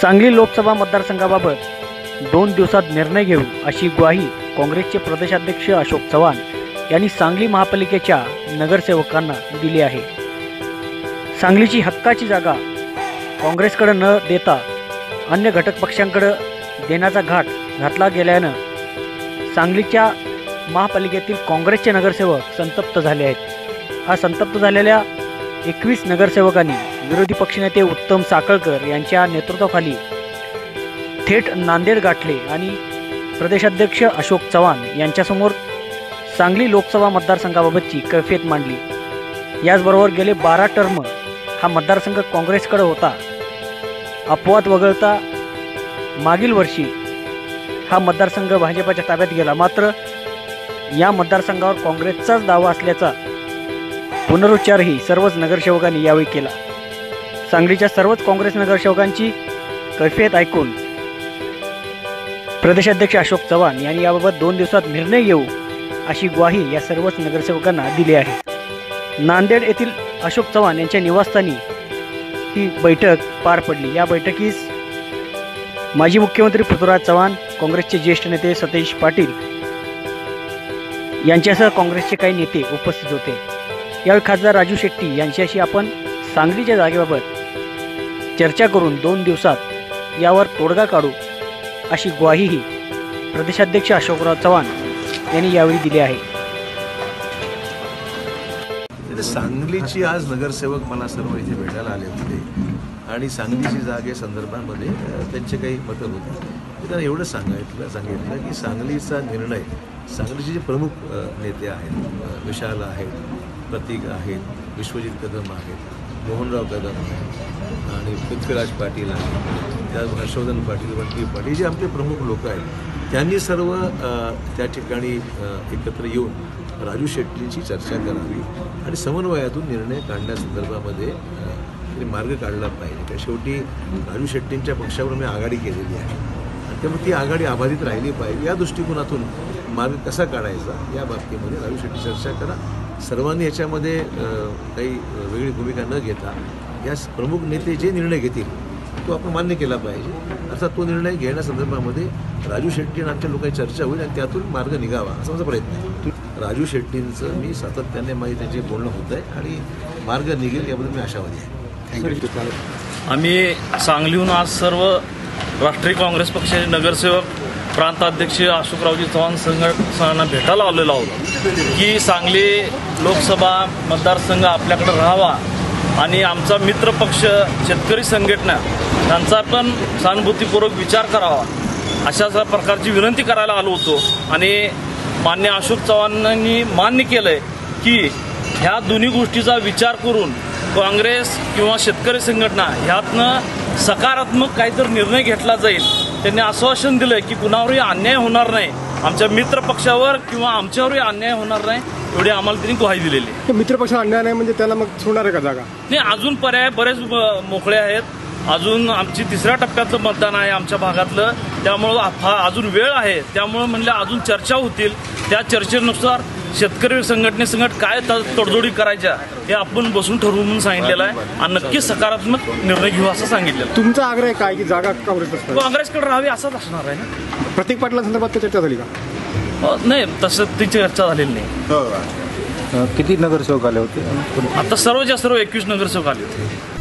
सांगली लोकसभा मतदारसंघाबाबत दोन दिवसात निर्णय घेऊ अशी ग्वाही काँग्रेसचे प्रदेशाध्यक्ष अशोक चव्हाण यांनी सांगली महापालिकेच्या नगरसेवकांना दिली आहे. सांगलीची हक्काची जागा काँग्रेसकडे न देता अन्य घटक पक्षांकडे देण्याचा घाट घातला गेल्यानं सांगलीच्या महापालिकेतील काँग्रेसचे नगरसेवक संतप्त झाले आहेत. आज संतप्त झालेल्या एकवीस नगरसेवकांनी विरोधी पक्षनेते उत्तम साकळकर यांच्या नेतृत्वाखाली थेट नांदेड गाठले आणि प्रदेशाध्यक्ष अशोक चव्हाण यांच्यासमोर सांगली लोकसभा मतदारसंघाबाबतची कैफियत मांडली. याचबरोबर गेले बारा टर्म हा मतदारसंघ काँग्रेसकडे होता. अपवाद वगळता मागील वर्षी हा मतदारसंघ भाजपाच्या ताब्यात गेला. मात्र या मतदारसंघावर काँग्रेसचाच दावा असल्याचा पुनरुच्चारही सर्वच नगरसेवकांनी यावेळी केला. सांगलीच्या सर्वच काँग्रेस नगरसेवकांची कैफियत ऐकून प्रदेशाध्यक्ष अशोक चव्हाण यांनी याबाबत दोन दिवसात निर्णय घेऊ अशी ग्वाही या सर्वच नगरसेवकांना दिली आहे. नांदेड येथील अशोक चव्हाण यांच्या निवासस्थानी ही बैठक पार पडली. या बैठकीस माजी मुख्यमंत्री पृथ्वीराज चव्हाण काँग्रेसचे ज्येष्ठ नेते सतीश पाटील यांच्यासह काँग्रेसचे काही नेते उपस्थित होते. यावेळी खासदार राजू शेट्टी यांच्याशी आपण सांगलीच्या जागेबाबत चर्चा करून दोन दिवसात यावर तोडगा काढू अशी ग्वाहीही प्रदेशाध्यक्ष अशोकराव चव्हाण यांनी यावेळी दिली आहे. सांगलीची आज नगरसेवक मला सर्व इथे भेटायला आले होते. आणि सांगलीची जागे संदर्भामध्ये त्यांचे काही मतं होते. त्यांना एवढं सांगायचं सांगितलं की सांगलीचा निर्णय सांगलीचे जे प्रमुख नेते आहेत विशाल आहेत प्रतीक आहेत विश्वजित कदम आहेत मोहनराव कदम आणि पृथ्वीराज पाटील आहे त्या हर्षवर्धन पाटील वंटी पाटील जे आमचे प्रमुख लोक आहेत त्यांनी सर्व त्या ठिकाणी एकत्र येऊन राजू शेट्टींची चर्चा करावी आणि समन्वयातून निर्णय काढण्यासंदर्भामध्ये मार्ग काढला पाहिजे. त्या शेवटी राजू शेट्टींच्या पक्षावर मी आघाडी केलेली आहे. त्यामुळे ती आघाडी अबाधित राहिली पाहिजे. या दृष्टिकोनातून मार्ग कसा काढायचा या बाबतीमध्ये राजू शेट्टी चर्चा करा. सर्वांनी याच्यामध्ये काही वेगळी भूमिका न घेता या प्रमुख नेते जे निर्णय घेतील तो आपण मान्य केला पाहिजे. अर्थात तो निर्णय घेण्यासंदर्भामध्ये राजू शेट्टी आणि आमच्या लोकांची चर्चा होईल आणि त्यातून मार्ग निघावा असा माझा प्रयत्न आहे. राजू शेट्टींचं मी सातत्याने माझी त्यांचे बोलणं होत आहे आणि मार्ग निघेल याबद्दल मी आशावादी आहे. आम्ही सांगलीहून आज सर्व राष्ट्रीय काँग्रेस पक्षाचे नगरसेवक प्रांताध्यक्ष अशोकरावजी चव्हाण संघटनांना भेटायला आलेलो आहोत. की सांगली लोकसभा मतदारसंघ आपल्याकडे राहावा आणि आमचा मित्रपक्ष शेतकरी संघटना यांचा पण सहानुभूतीपूर्वक विचार करावा. अशा प्रकारची विनंती करायला आलो होतो आणि मान्य अशोक चव्हाणांनी मान्य केलं आहे की ह्या दोन्ही गोष्टीचा विचार करून काँग्रेस किंवा शेतकरी संघटना ह्यातनं सकारात्मक काहीतरी निर्णय घेतला जाईल. त्यांनी आश्वासन दिलं की कुणावरही अन्याय होणार नाही. आमच्या मित्र पक्षावर किंवा आमच्यावरही अन्याय होणार नाही एवढी आम्हाला त्यांनी ग्वाही दिलेली आहे. ते मित्रपक्ष अन्याय नाही म्हणजे त्याला मग सोडणार आहे का जागा? नाही अजून पर्याय बरेच ब- मोकळे आहेत. अजून आमची तिसऱ्या टप्प्यातलं मतदान आहे आमच्या भागातलं. त्यामुळं हा अजून वेळ आहे. त्यामुळं म्हणलं अजून चर्चा होतील. त्या चर्चेनुसार शेतकरी संघटनेसंगत काय तडजोडी करायच्या हे आपण बसून ठरवून म्हणून सांगितलेलं आहे. आणि नक्कीच सकारात्मक निर्णय घेऊ असं सांगितलेलं. तुमचा आग्रह काय की जागा काँग्रेस. काँग्रेसकडे राहावी असंच असणार आहे ना. प्रतीक पाटला संदर्भात चर्चा झाली का? नाही तसं ती चर्चा झालेली नाही. किती नगरसेवक आले होते? आता सर्व सर्व एकवीस नगरसेवक आले होते.